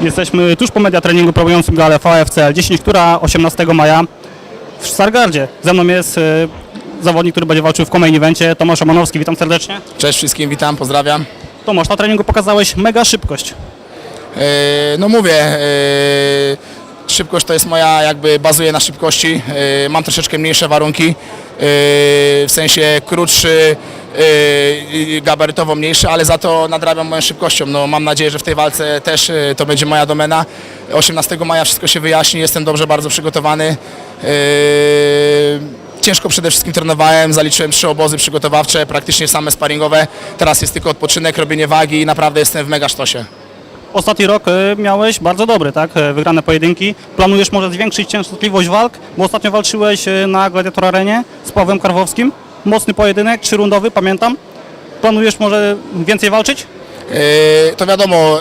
Jesteśmy tuż po media treningu promującym galę VFCL 10, która 18 maja w Stargardzie. Ze mną jest y, zawodnik, który będzie walczył w main evencie, Tomasz Romanowski. Witam serdecznie. Cześć wszystkim, witam, pozdrawiam. Tomasz, na treningu pokazałeś mega szybkość. Yy, no mówię, yy, szybkość to jest moja, jakby bazuję na szybkości. Yy, mam troszeczkę mniejsze warunki, yy, w sensie krótszy, gabarytowo mniejszy, ale za to nadrabiam moją szybkością. No, mam nadzieję, że w tej walce też yy, to będzie moja domena. 18 maja wszystko się wyjaśni, jestem dobrze bardzo przygotowany. Yy, Ciężko przede wszystkim trenowałem, zaliczyłem trzy obozy przygotowawcze, praktycznie same sparingowe. Teraz jest tylko odpoczynek, robienie wagi i naprawdę jestem w mega sztosie. Ostatni rok y, miałeś bardzo dobry, tak? Y, Wygrane pojedynki. Planujesz może zwiększyć częstotliwość walk, bo ostatnio walczyłeś y, na Gladiator Arenie z Pawłem Karwowskim. Mocny pojedynek, trzyrundowy, pamiętam. Planujesz może więcej walczyć? Yy, to wiadomo,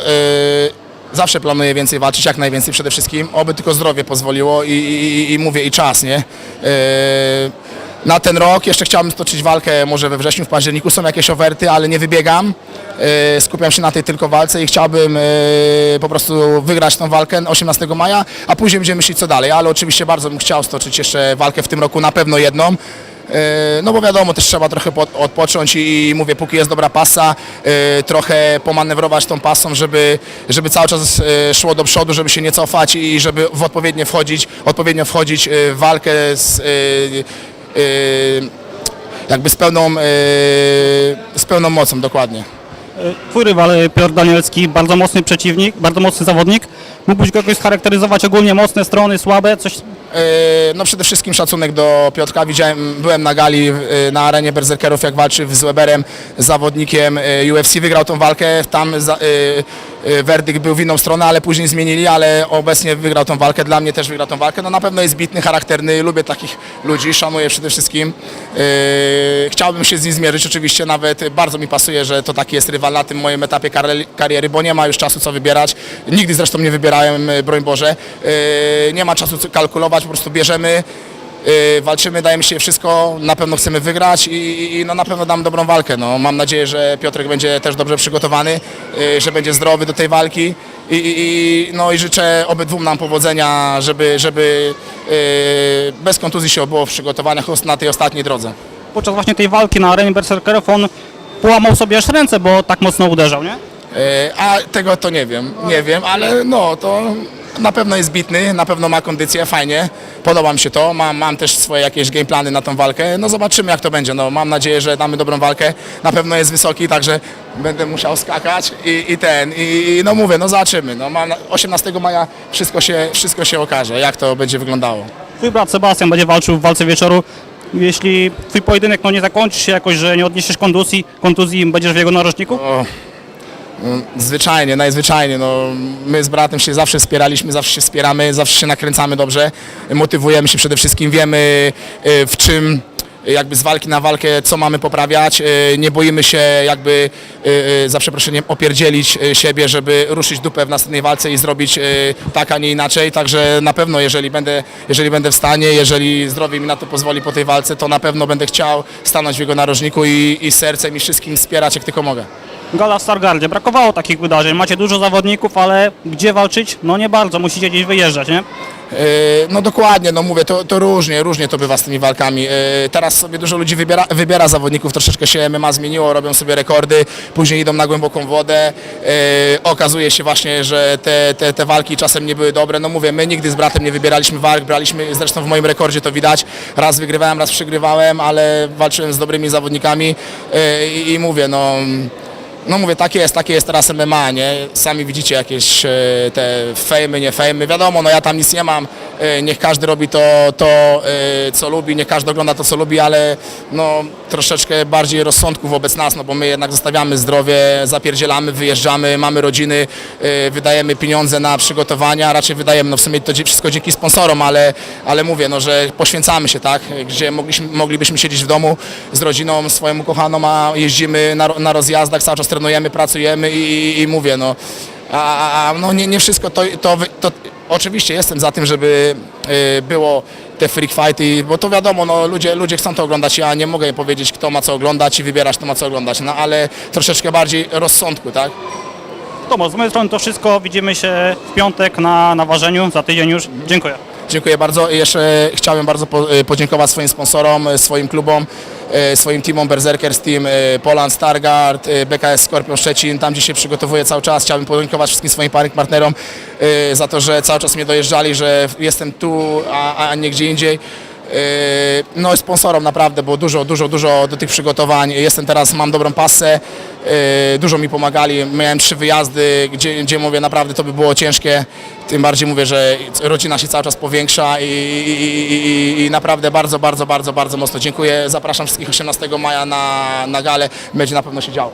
yy, zawsze planuję więcej walczyć, jak najwięcej przede wszystkim, oby tylko zdrowie pozwoliło i, i, i mówię i czas, nie? Yy, na ten rok jeszcze chciałbym stoczyć walkę może we wrześniu, w październiku, są jakieś oferty, ale nie wybiegam. Yy, skupiam się na tej tylko walce i chciałbym yy, po prostu wygrać tą walkę 18 maja, a później będziemy myśleć co dalej, ale oczywiście bardzo bym chciał stoczyć jeszcze walkę w tym roku, na pewno jedną. E, No bo wiadomo, też trzeba trochę po- odpocząć i mówię, póki jest dobra pasa, e, trochę pomanewrować tą pasą, żeby, żeby cały czas e, szło do przodu, żeby się nie cofać i żeby w wchodzić, odpowiednio wchodzić w walkę z, jakby z pełną, z pełną mocą, dokładnie. Twój rywal Piotr Danielski, bardzo mocny przeciwnik, bardzo mocny zawodnik. Mógłbyś go jakoś scharakteryzować ogólnie mocne strony, słabe, coś No przede wszystkim szacunek do Piotrka. Widziałem, byłem na gali e, na arenie Berserkerów, jak walczy z Weberem, zawodnikiem e, UFC. Wygrał tą walkę. Tam za, e, werdykt był w inną stronę, ale później zmienili, ale obecnie wygrał tą walkę. Dla mnie też wygrał tą walkę. No na pewno jest bitny, charakterny. Lubię takich ludzi, szanuję przede wszystkim. E, Chciałbym się z nim zmierzyć. Oczywiście nawet bardzo mi pasuje, że to taki jest rywal na tym moim etapie kar- kariery, bo nie ma już czasu co wybierać. Nigdy zresztą nie wybierałem, broń Boże. E, Nie ma czasu co po prostu bierzemy. Yy, walczymy, dajemy się wszystko, na pewno chcemy wygrać i, i, i no na pewno dam dobrą walkę. No, mam nadzieję, że Piotrek będzie też dobrze przygotowany, yy, że będzie zdrowy do tej walki i, i, i, no, i życzę obydwu nam powodzenia, żeby, żeby yy, bez kontuzji się obyło w przygotowaniach na tej ostatniej drodze. podczas właśnie tej walki na arenie Berserkerów on połamał sobie aż ręce, bo tak mocno uderzał, nie? Yy, a tego to nie wiem, nie wiem, ale no to na pewno jest bitny, na pewno ma kondycję, fajnie, podoba mi się to, mam, mam też swoje jakieś gameplany na tą walkę, no zobaczymy jak to będzie, no mam nadzieję, że damy dobrą walkę, na pewno jest wysoki, także będę musiał skakać i, i ten, i, no mówię, no zobaczymy, no mam, na- 18 maja wszystko się, wszystko się okaże, jak to będzie wyglądało. Twój brat Sebastian będzie walczył w walce wieczoru. Jeśli twój pojedynek no, nie zakończy się jakoś, że nie odniesiesz kontuzji, kontuzji będziesz w jego narożniku? O, zwyczajnie, najzwyczajniej. No, my z bratem się zawsze wspieraliśmy, zawsze się wspieramy, zawsze się nakręcamy dobrze, motywujemy się przede wszystkim, wiemy y, w czym jakby z walki na walkę, co mamy poprawiać, y, nie boimy się jakby y, za przeproszeniem opierdzielić siebie, żeby ruszyć dupę w następnej walce i zrobić tak, a nie inaczej, także na pewno jeżeli będę, jeżeli będę w stanie, jeżeli zdrowie mi na to pozwoli po tej walce, to na pewno będę chciał stanąć w jego narożniku i, i sercem i wszystkim wspierać jak tylko mogę. Gala w Stargardzie. Brakowało takich wydarzeń. Macie dużo zawodników, ale gdzie walczyć? No nie bardzo. Musicie gdzieś wyjeżdżać, nie? Yy, No dokładnie, no mówię, to, to różnie, różnie to bywa z tymi walkami. Yy, Teraz sobie dużo ludzi wybiera, wybiera zawodników, troszeczkę się MMA zmieniło, robią sobie rekordy, później idą na głęboką wodę. Yy, Okazuje się właśnie, że te, te, te walki czasem nie były dobre. No mówię, my nigdy z bratem nie wybieraliśmy walk, braliśmy, zresztą w moim rekordzie to widać. Raz wygrywałem, raz przegrywałem, ale walczyłem z dobrymi zawodnikami i, i mówię, no... No mówię, takie jest, takie jest teraz MMA, nie? Sami widzicie jakieś e, te fejmy, nie fejmy. Wiadomo, no ja tam nic nie mam. E, niech każdy robi to, to e, co lubi, niech każdy ogląda to, co lubi, ale no troszeczkę bardziej rozsądku wobec nas, no bo my jednak zostawiamy zdrowie, zapierdzielamy, wyjeżdżamy, mamy rodziny, e, wydajemy pieniądze na przygotowania, raczej wydajemy, no w sumie to wszystko dzięki sponsorom, ale, ale mówię, no że poświęcamy się, tak? Gdzie mogliśmy, moglibyśmy siedzieć w domu z rodziną swoją ukochaną, a jeździmy na, na rozjazdach, cały czas trenujemy, pracujemy i, i, i mówię, no, a, a, no nie, nie wszystko to, to, to, oczywiście jestem za tym, żeby y, było te freak fighty, bo to wiadomo, no, ludzie, ludzie chcą to oglądać, ja nie mogę powiedzieć, kto ma co oglądać i wybierać, kto ma co oglądać, no ale troszeczkę bardziej rozsądku, tak? Tomasz, z mojej strony to wszystko. Widzimy się w piątek na, na ważeniu, za tydzień już. Dziękuję. Dziękuję bardzo jeszcze chciałem bardzo po, e, podziękować swoim sponsorom, e, swoim klubom, e, swoim teamom Berserkers Team, e, Poland Stargard, e, BKS Skorpion Szczecin, tam gdzie się przygotowuję cały czas. Chciałbym podziękować wszystkim swoim partnerom e, za to, że cały czas mnie dojeżdżali, że jestem tu, a, a nie gdzie indziej. E, No sponsorom naprawdę, bo dużo, dużo, dużo do tych przygotowań. Jestem teraz, mam dobrą pasę, e, dużo mi pomagali. Miałem trzy wyjazdy, gdzie, gdzie mówię naprawdę to by było ciężkie. Tym bardziej mówię, że rodzina się cały czas powiększa i, i, i, i naprawdę bardzo, bardzo, bardzo, bardzo mocno dziękuję. Zapraszam wszystkich 18 maja na, na galę. Będzie na pewno się działo.